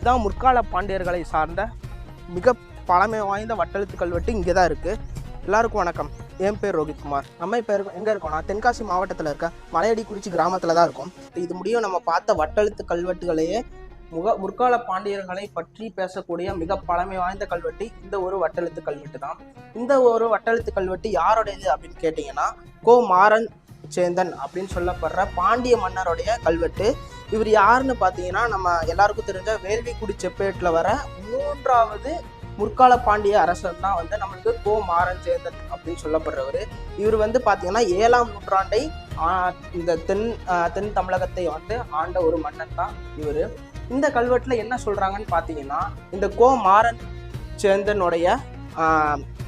இதுதான் முற்கால பாண்டியர்களை சார்ந்த மிக பழமை வாய்ந்த வட்டெழுத்து கல்வெட்டு இங்கே தான் இருக்குது எல்லாருக்கும் வணக்கம். என் பேர் ரோஹித்குமார் நம்ம இப்போ இருக்கோம் எங்கே இருக்கோம்னா தென்காசி மாவட்டத்தில் இருக்க மலையடிக்குறிச்சி கிராமத்தில் தான் இருக்கும். இது முடியும் நம்ம பார்த்த வட்டெழுத்து கல்வெட்டுகளையே முக முற்கால பாண்டியர்களை பற்றி பேசக்கூடிய மிக பழமை வாய்ந்த கல்வெட்டு இந்த ஒரு வட்டெழுத்து கல்வெட்டு தான். இந்த ஒரு வட்டெழுத்து கல்வெட்டு யாருடையது அப்படின்னு கேட்டிங்கன்னா கோ. மாறன் சேந்தன் அப்படின்னு சொல்லப்படுற பாண்டிய மன்னருடைய கல்வெட்டு. இவர் யாருன்னு பார்த்தீங்கன்னா நம்ம எல்லாருக்கும் தெரிஞ்ச வேள்விக்குடி செப்பேட்டில் வர மூன்றாவது முற்கால பாண்டிய அரசர் தான் வந்து நம்மளுக்கு கோ மாறன் சேந்தன் அப்படின்னு சொல்லப்படுறவர். இவர் வந்து பார்த்தீங்கன்னா ஏழாம் நூற்றாண்டை ஆ- இந்த தென் தென் தமிழகத்தை வந்து ஆண்ட ஒரு மன்னன் தான் இவர். இந்த கல்வெட்டில் என்ன சொல்கிறாங்கன்னு பார்த்தீங்கன்னா இந்த கோ மாறன் சேந்தனுடைய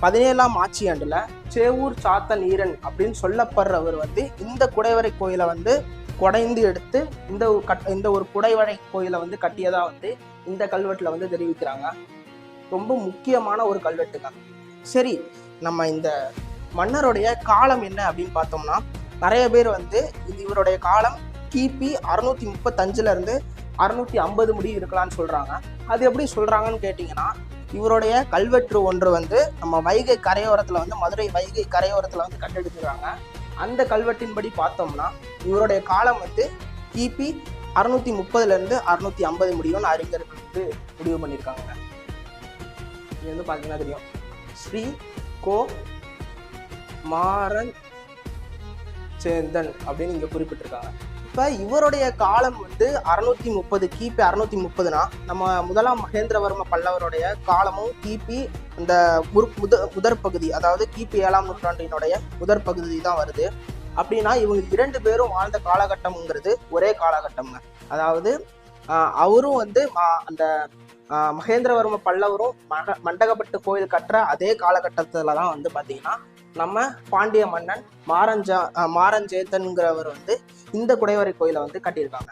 பதினேழாம் ஆட்சி ஆண்டில் சேவூர் சாத்தன் ஈரன் அப்படின்னு சொல்லப்படுறவர் வந்து இந்த குடைவரை கோயிலை வந்து குடைந்து எடுத்து இந்த ஒரு கட் இந்த ஒரு குடைவரை கோயிலை வந்து கட்டியதாக வந்து இந்த கல்வெட்டில் வந்து தெரிவிக்கிறாங்க. ரொம்ப முக்கியமான ஒரு கல்வெட்டுங்க. சரி நம்ம இந்த மன்னருடைய காலம் என்ன அப்படின்னு பார்த்தோம்னா நிறைய பேர் வந்து இது இவருடைய காலம் கிபி அறுநூத்தி முப்பத்தஞ்சுல இருந்து அறுநூத்தி ஐம்பது முடி இருக்கலாம்னு சொல்றாங்க. அது எப்படி சொல்றாங்கன்னு கேட்டிங்கன்னா இவருடைய கல்வெட்டு ஒன்று வந்து நம்ம வைகை கரையோரத்தில் வந்து மதுரை வைகை கரையோரத்தில் வந்து கண்டெடுத்துக்கிறாங்க அந்த கல்வெட்டின்படி பார்த்தோம்னா இவருடைய காலம் வந்து கிபி அறுநூத்தி முப்பதுலேருந்து அறுநூத்தி ஐம்பது முடியும்னு அறிஞர்கள் வந்து முடிவு பண்ணியிருக்காங்க. இது வந்து பார்த்தீங்கன்னா தெரியும். ஸ்ரீ கோ மாறன் சேந்தன் அப்படின்னு இங்கே குறிப்பிட்டிருக்காங்க. இப்போ இவருடைய காலம் வந்து அறுநூத்தி முப்பது கிபி அறுநூத்தி முப்பதுனா நம்ம முதலாம் மகேந்திரவர்ம பல்லவருடைய காலமும் கிபி இந்த முற் முத முதற் பகுதி அதாவது கிபி ஏழாம் நூற்றாண்டினுடைய முதற் பகுதி தான் வருது. அப்படின்னா இவங்க இரண்டு பேரும் வாழ்ந்த காலகட்டம்ங்கிறது ஒரே காலகட்டம்ங்க. அதாவது அவரும் வந்து அந்த மகேந்திரவர்ம பல்லவரும் மக மண்டகப்பட்டு கோயில் கட்டுற அதே காலகட்டத்தில் தான் வந்து பார்த்தீங்கன்னா நம்ம பாண்டிய மன்னன் மாரஞ்சா மாரஞ்சேத்தன்கிறவர் வந்து இந்த குடைவரை கோயிலை வந்து கட்டியிருக்காங்க.